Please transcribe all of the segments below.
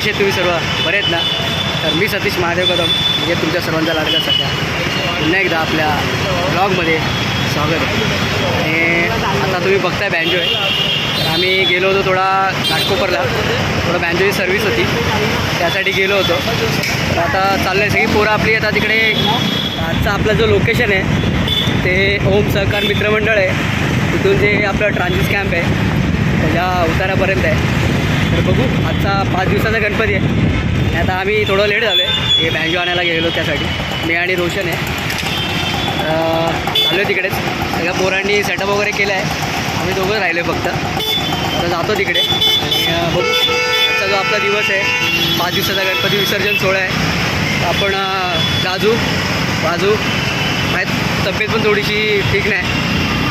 कसे तुम्ही सर्व बरे आहेत ना? तर मी सतीश महादेव कदम. म्हणजे तुमच्या सर्वांचा लाडका सध्या पुन्हा एकदा आपल्या ब्लॉगमध्ये स्वागत आहे. आणि आता तुम्ही बघताय बँजो आहे तर आम्ही गेलो होतो थोडा घाटकोपरला थोडं बँजोची सर्व्हिस होती. त्यासाठी गेलो होतो. तर आता चाललं आहे सगळी पोरं आपली आता तिकडे. आजचा आपला जो लोकेशन आहे ते ओम सहकार मित्रमंडळ आहे. तिथून जे आपलं ट्रान्झिस कॅम्प आहे त्याच्या उतारापर्यंत आहे. तर बघू. आजचा पाच दिवसाचा गणपती आहे. आता आम्ही थोडं लेट झालो आहे हे बँजो आणायला गेलो त्यासाठी. मी आणि रोशन आहे. तर चालू आहे तिकडेच. सगळ्या पोरांनी सेटअप वगैरे केलं आहे. आम्ही दोघं राहिलो फक्त. आता जातो तिकडे. आणि बघू. आजचा जो आपला दिवस आहे पाच दिवसाचा गणपती विसर्जन सोहळा आहे. आपण गाजू बाजू माहीत तब्येत पण थोडीशी ठीक नाही.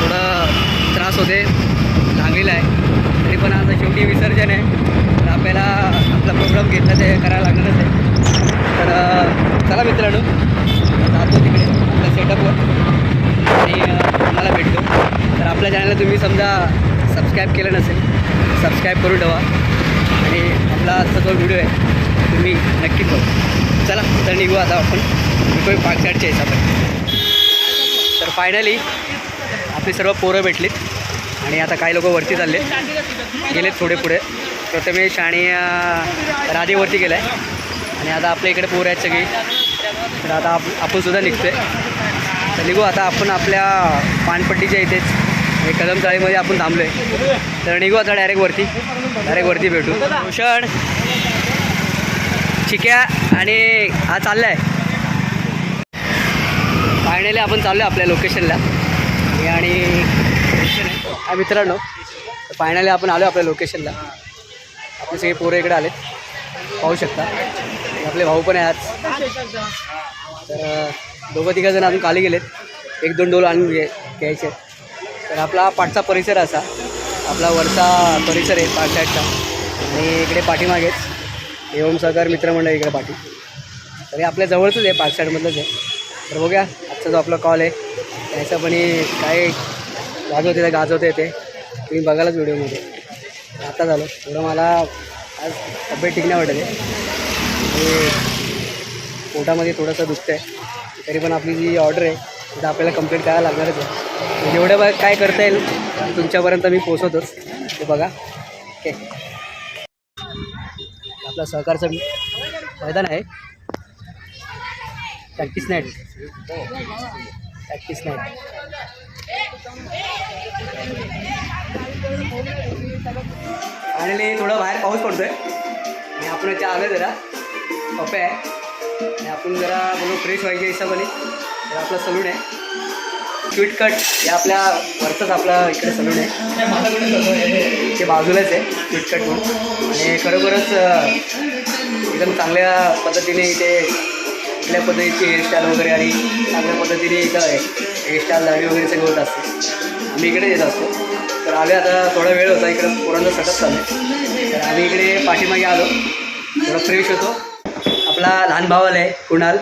थोडं त्रास होते चांगलेला आहे. पण आता शेवटी विसर्जन आहे. तर आपल्याला आपला प्रोग्राम घेतला ते करायला लागणारच आहे. तर चला मित्रांनो जातो तिकडे आपल्या सेटअपवर आणि अं, तुम्हाला भेटतो. तर आपल्या चॅनलला तुम्ही समजा सबस्क्राईब केलं नसेल सबस्क्राईब करून ठेवा. आणि आपला आजचा जो व्हिडिओ आहे तुम्ही नक्कीच बघा. चला तर निघू आता आपण. पार्क पाकसाडच्या हिसाबाने तर फायनली आपली सर्व पोरं भेटलीत. आणि आता काही लोक वरती चालले गेलेत थोडे पुढे. प्रथमेश आणि राधेवरती गेला आहे आणि आता आपल्या इकडे पोरं आहेत सगळी. तर आता आप आपण सुद्धा निघतोय. तर निघू आता आपण आपल्या पानपट्टीच्या इथेच. कदम चाळीमध्ये आपण थांबलो आहे तर निघू आता डायरेक्ट वरती. डायरेक्ट वरती भेटू. भूषण चिक्या आणि हा चालला आहे फायनली आपण चाललो आहे आपल्या लोकेशनला आणि आहे मित्रांनो फायनली आपण आलो आपल्या लोकेशनला आपले सगळे पोरं इकडे आलेत. पाहू शकता. आपले भाऊ पण आहे आज. तर दोघं तिघं जण अजून खाली गेलेत. एक दोन डोल आणून घे घ्यायचे. आहेत. तर आपला पाठचा परिसर असा. आपला वरचा परिसर आहे पाठ साईडचा आणि इकडे पाठीमागेच ओम सहकार मित्रमंडळ इकडे पाठी. तरी आपल्या जवळचंच आहे पाच साईडमधलंच आहे. तर बघूया आजचा जो आपला कॉल आहे त्या हिशोबाने काय गाजवते गाजवते ते तुम्ही बघालच व्हिडिओमध्ये. आता झालं. थोडं मला आज तब्येत ठीक नाही वाटत आहे. पोटामध्ये थोडंसं दुखतं आहे तरी पण आपली जी ऑर्डर आहे तिथं आपल्याला कंप्लीट करायला लागणारच आहे. म्हणजे जेवढं बघ काय करता येईल तुमच्यापर्यंत मी पोचवतोच ते बघा. ओके आपला सहकारचं मैदान आहे. प्रॅक्टिस नाईट प्रॅक्टिस नाईट आणि थोडं बाहेर पाऊस पडतोय. आणि आपण याच्या आलो जरा. पप्पे आहे. आणि आपण जरा बोलू फ्रेश व्हायच्या हिशोबाने तर आपला सलून आहे. क्विट कट हे आपल्या वरचंच आपला इकडे सलून आहे. ते बाजूलाच आहे. क्विट कट म्हणून. आणि खरोखरच एकदम चांगल्या पद्धतीने इथे कुठल्या पद्धतीची हेअरस्टाईल वगैरे आणि चांगल्या पद्धतीने इथं हेअरस्टाईल दाढी वगैरे सगळं होत असते. आम्ही इकडे येत असतो. तर आले आता थोडा वेळ होता इकडं पोरांचा सतत चालू तर आम्ही इकडे पाठीमागे आलो. थोडं फ्रेश होतो. आपला लहान भावाला आहे कुणाल.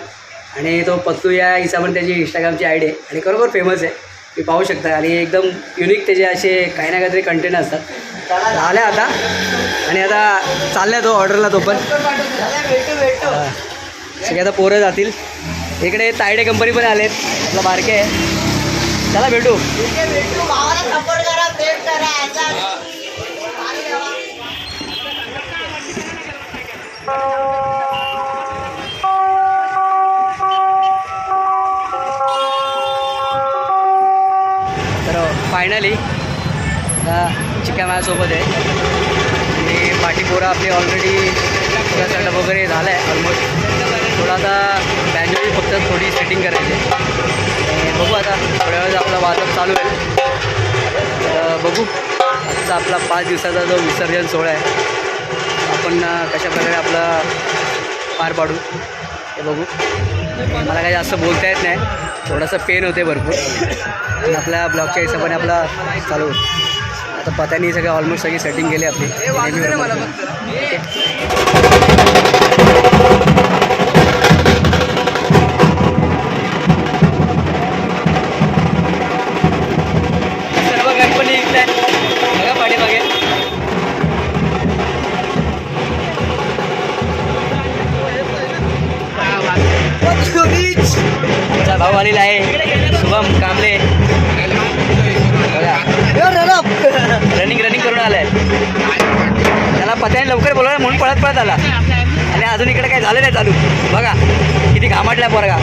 आणि तो पत्तू या हिसाबाने त्याची इंस्टाग्रामची आय डी आहे. आणि खरोखर फेमस आहे. तुम्ही पाहू शकता. आणि एकदम युनिक त्याचे असे काही ना काहीतरी कंटेंट असतात. आल्या आता. आणि आता चालल्या तो ऑर्डरला तो पण. सगळे आता पोरं जातील. इकडे तायडे कंपनी पण आलेत. आपला बारके आहे. चला भेटू. तर फायनली माझ्यासोबत आहे. आणि पाठी पोरं आपली ऑलरेडी सगळं सेटअप वगैरे झालं आहे ऑलमोस्ट थोडं आता बँजोची फक्त थोडी सेटिंग करायची. आणि बघू आता थोड्या वेळेस आपला वाजप चालू आहे तर बघू आजचा आपला पाच दिवसाचा जो विसर्जन सोहळा आहे आपण अं, कशा प्रकारे आपला पार पाडू हे बघू. मला काही जास्त बोलता येत नाही. थोडंसं पेन होते भरपूर. आणि आपल्या ब्लॉगच्या हिशोबाने आपला चालू होतं. आता पत्यानी सगळं ऑलमोस्ट सगळी सेटिंग केली आपली. आलेला आहे. शुभम कांबळे. रनिंग रनिंग करून आलाय. त्याला पत्याने लवकर बोलवलं म्हणून पळत पळत आला. आणि अजून इकडे काही झालं नाही चालू. बघा किती घामाटल्या पोरगा.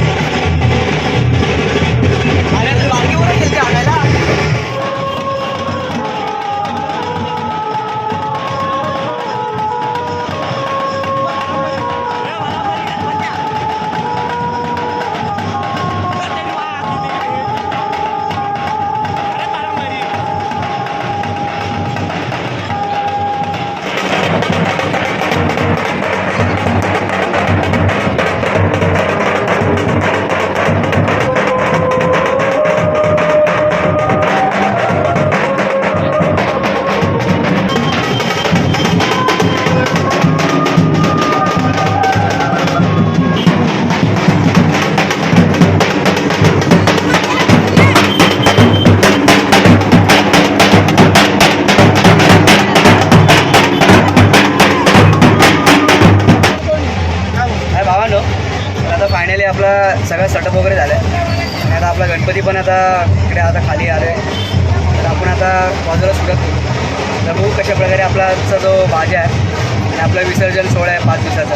आता बाजूला सुरत करू तर बघू कशा प्रकारे आपला जो भाज्या आहे आणि आपला विसर्जन सोहळा आहे पाच दिवसाचा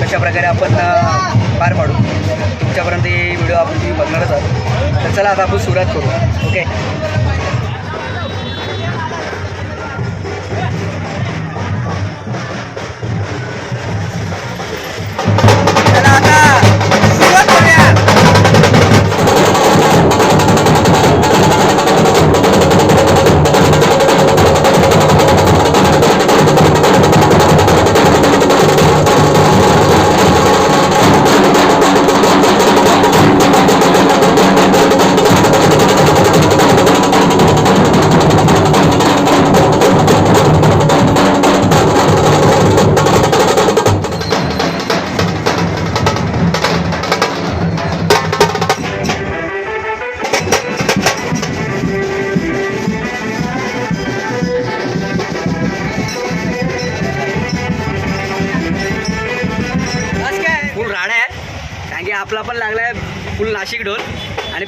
कशा प्रकारे आपण पार पाडू. तुमच्यापर्यंत हे व्हिडिओ आपण तुम्ही बघणारच आहोत. तर चला आता आपण सुरुवात करू. ओके?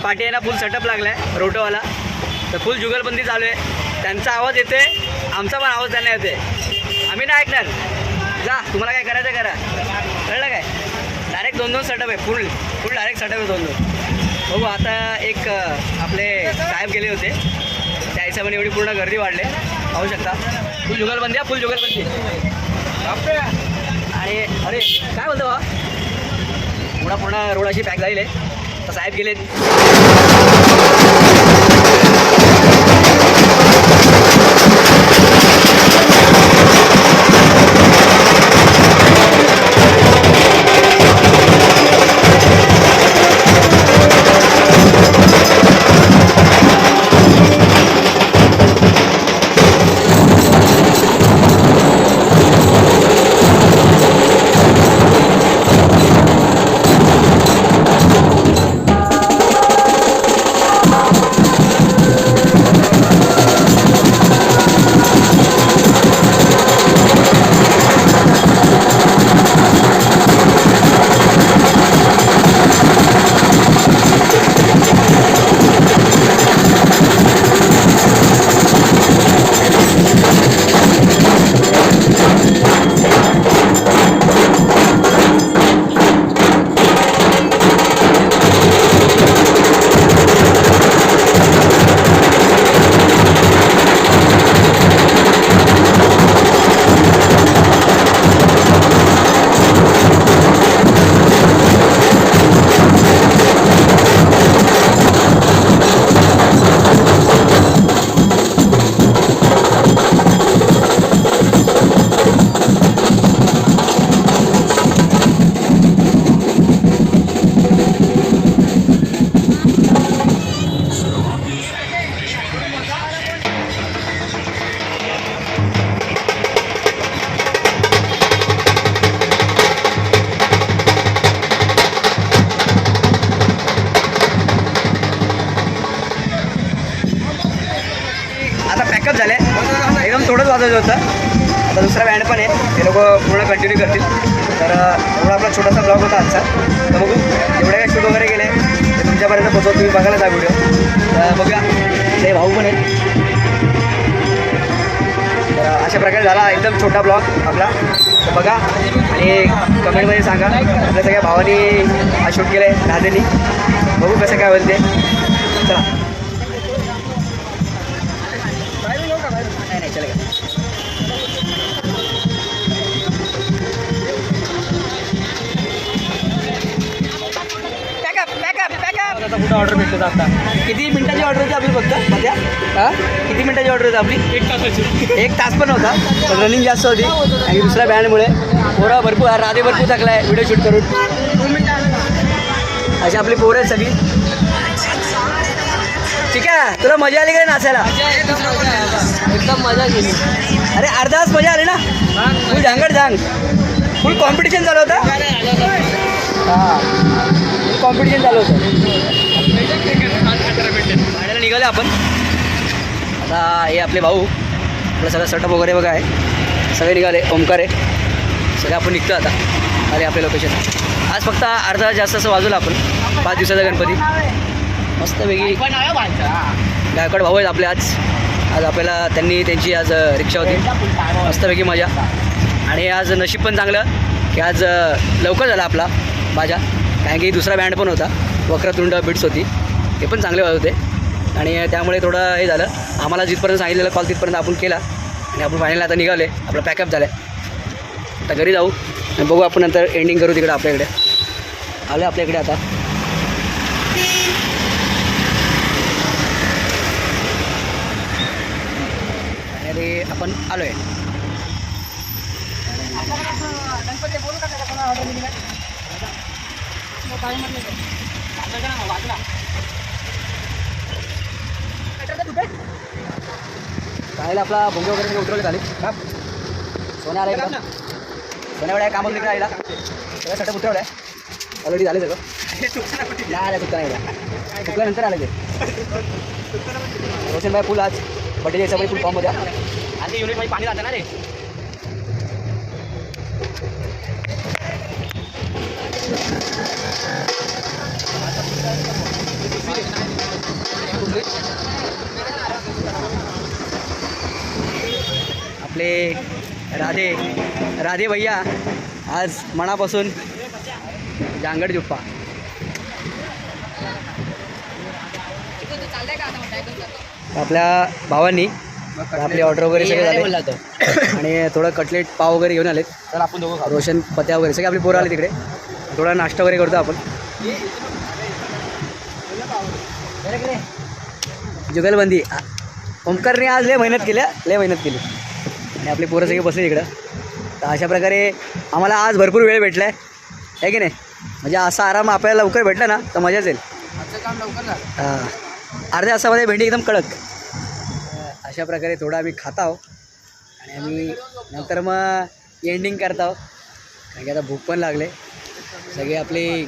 पाठी आहे ना फुल सेटअप लागला आहे रोटोवाला तर फुल जुगलबंदी चालू आहे. त्यांचा आवाज येते आमचा पण आवाज त्यांना येते आम्ही नाही ऐकणार. जा तुम्हाला काय करायचं करा. कळलं काय? डायरेक्ट दोन दोन सेटअप आहे फुल फुल डायरेक्ट सेटअप आहे दोन दोन बघू आता एक आपले साहेब गेले होते. त्या हिशोबाने एवढी पूर्ण गर्दी वाढले. पाहू शकता. फुल जुगलबंदी आहे फुल जुगलबंदी. आणि अरे काय बोलतो बा पुन्हा पूर्ण रोड अशी पॅक झालेली आहे. तर साहेब गेलेत एकदम होतं आता दुसरा बँड पण आहे. ते लोक पूर्ण कंटिन्यू करतील. तर एवढा आपला छोटासा ब्लॉग होता आजचा. तर बघू एवढ्या काय शूट वगैरे गेले ते तुमच्यापर्यंत तुम्ही बघायला जा व्हिडिओ बघा ते भाऊ पण आहेत. तर अशा प्रकारे झाला एकदम छोटा ब्लॉग आपला. तर बघा आणि कमेंटमध्ये सांगा. आपल्या सगळ्या भावानी हा शूट केला आहे राधेनी. बघू कसं काय होईल ते. चला. नाही नाही चला. आता कुठं ऑर्डर भेटतो आता? किती मिनिटाची ऑर्डर होती आपली फक्त? सध्या हां? किती मिनिटाची ऑर्डर होती आपली? एक तासाची. एक तास पण होता? पण रनिंग जास्त होती. आणि दुसऱ्या बँडमुळे पोरं भरपूर राधे भरपूर टाकलाय व्हिडिओ शूट करून. अशी आपली पोरं आहेत सगळी. ठीक आहे? तुला मजा आली का नाचायला? एकदम मजा केली. अरे अर्धा तास मजा आली ना? फुल झांगड झांग फुल कॉम्पिटिशन चालू होतं? हां. कॉम्पिटिशन चालू होतं. निघाले आपण. आता हे आपले भाऊ आपलं सगळं सटअप वगैरे बघा आहे. सगळे निघाले ओमकार आहे. सगळे आपण निघतो आता. आले आपले लोकेशन आज फक्त अर्धा जास्त असं वाजवलं आपण. पाच दिवसाचा गणपती. मस्तपैकी गायकवाड भाऊ आहेत आपले आज. आज आपल्याला त्यांनी त्यांची आज रिक्षा होती. मस्तपैकी मजा. आणि आज नशीब पण चांगलं की आज लवकर झाला आपला माझ्या. कारण की दुसरा बँड पण होता. वक्रतुंड बिट्स होती. ते पण चांगले होते आणि त्यामुळे थोडं हे झालं. आम्हाला जिथपर्यंत सांगितलेलं कॉल तिथपर्यंत आपण केला. आणि आपण फायनल आता निघाले आपलं पॅकअप झालं आता घरी जाऊ. आणि बघू आपण नंतर एंडिंग करू तिकडे आपल्याकडे. आलं आपल्याकडे आता. आणि आपण आलो आहे काय आपला भोंगे वगैरे उतरवले झाले सोन्या आला इकडं. सोन्याकडे कामं तिकडे आला सगळं सटप उतरवलं आहे ऑलरेडी झाले सगळं. नाही आलं सुट्टा नाही आला सुटल्यानंतर आलं ते. रोशन भाई फुल आज. यायचं भाई फुल फॉर्ममध्ये आणि युनिटमध्ये पाणी राहतं ना रे. आपले राधे राधे भैया आज मनापासून जांगड जुप्पा. आपल्या भावांनी आपली ऑर्डर वगैरे सगळे झाले. आणि थोडं कटलेट पाव वगैरे घेऊन आलेत. तर आपण रोशन पत्या वगैरे सगळे आपली पोरं आले तिकडे. थोडा नाश्ता वगैरे करतो आपण. जुगलबंदी. ओमकारने आज लय मेहनत केल्या लय मेहनत केली. आणि आपली पोरं सगळे बसले तिकडं तर अशा प्रकारे आम्हाला आज भरपूर वेळ भेटला आहे आहे की नाही? म्हणजे असा आराम आपल्याला लवकर भेटला ना तर मजाच येईल. काम लवकर हा. अर्ध्या तासामध्ये भेंडी एकदम कडक. अशा प्रकारे थोडं आम्ही खात आहोत. आणि आम्ही नंतर मग एंडिंग करत आहोत. कारण की आता भूक पण लागले. सगळे आपली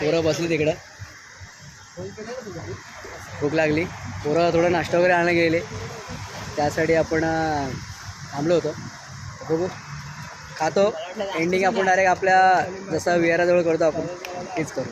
पोरं बसली तिकडं भूक लागली. पोरं थोडं नाश्ता वगैरे आणायला गेले. त्यासाठी आपण थांबलो होतो. बघू. खातो. एंडिंग आपण डायरेक्ट आपल्या जसं विहाराजवळ करतो आपण तेच करू.